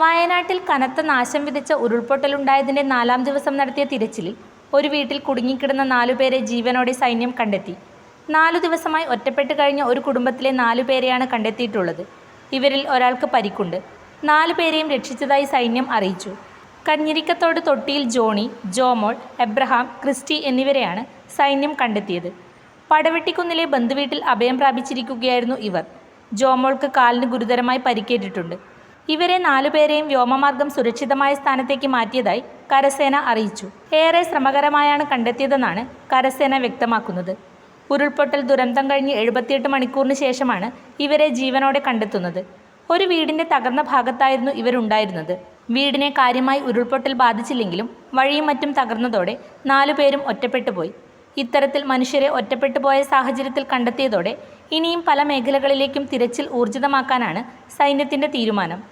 വയനാട്ടിൽ കനത്ത നാശം വിതച്ച ഉരുൾപൊട്ടലുണ്ടായതിന്റെ നാലാം ദിവസം നടത്തിയ തിരച്ചിലിൽ ഒരു വീട്ടിൽ കുടുങ്ങിക്കിടന്ന നാലുപേരെ ജീവനോടെ സൈന്യം കണ്ടെത്തി. നാലു ദിവസമായി ഒറ്റപ്പെട്ട് കഴിഞ്ഞ ഒരു കുടുംബത്തിലെ നാലുപേരെയാണ് കണ്ടെത്തിയിട്ടുള്ളത്. ഇവരിൽ ഒരാൾക്ക് പരിക്കുണ്ട്. നാലുപേരെയും രക്ഷിച്ചതായി സൈന്യം അറിയിച്ചു. കഞ്ഞിരിക്കത്തോട് തൊട്ടിയിൽ ജോണി ജോമോൾ എബ്രഹാം ക്രിസ്റ്റി എന്നിവരെയാണ് സൈന്യം കണ്ടെത്തിയത്. പടവെട്ടിക്കുന്നിലെ ബന്ധുവീട്ടിൽ അഭയം പ്രാപിച്ചിരിക്കുകയായിരുന്നു ഇവർ. ജോമോൾക്ക് കാലിന് ഗുരുതരമായി പരിക്കേറ്റിട്ടുണ്ട്. ഇവരെ നാലുപേരെയും വ്യോമമാർഗം സുരക്ഷിതമായ സ്ഥാനത്തേക്ക് മാറ്റിയതായി കരസേന അറിയിച്ചു. ഏറെ ശ്രമകരമായാണ് കണ്ടെത്തിയതെന്നാണ് കരസേന വ്യക്തമാക്കുന്നത്. ഉരുൾപൊട്ടൽ ദുരന്തം കഴിഞ്ഞ് എഴുപത്തിയെട്ട് മണിക്കൂറിന് ശേഷമാണ് ഇവരെ ജീവനോടെ കണ്ടെത്തുന്നത്. ഒരു വീടിന്റെ തകർന്ന ഭാഗത്തായിരുന്നു ഇവരുണ്ടായിരുന്നത്. വീടിനെ കാര്യമായി ഉരുൾപൊട്ടൽ ബാധിച്ചില്ലെങ്കിലും വഴിയും മറ്റും തകർന്നതോടെ നാലുപേരും ഒറ്റപ്പെട്ടുപോയി. ഇത്തരത്തിൽ മനുഷ്യരെ ഒറ്റപ്പെട്ടു പോയ സാഹചര്യത്തിൽ കണ്ടെത്തിയതോടെ ഇനിയും പല മേഖലകളിലേക്കും തിരച്ചിൽ ഊർജിതമാക്കാനാണ് സൈന്യത്തിന്റെ തീരുമാനം.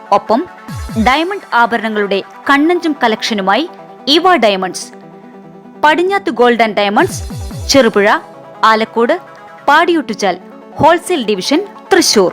ഒപ്പം ഡയമണ്ട് ആഭരണങ്ങളുടെ കണ്ണഞ്ചും കളക്ഷനുമായി ഇവ diamonds Padinjath gold and diamonds Cherupuzha Alakode Padiyottuchal wholesale division Thrissur.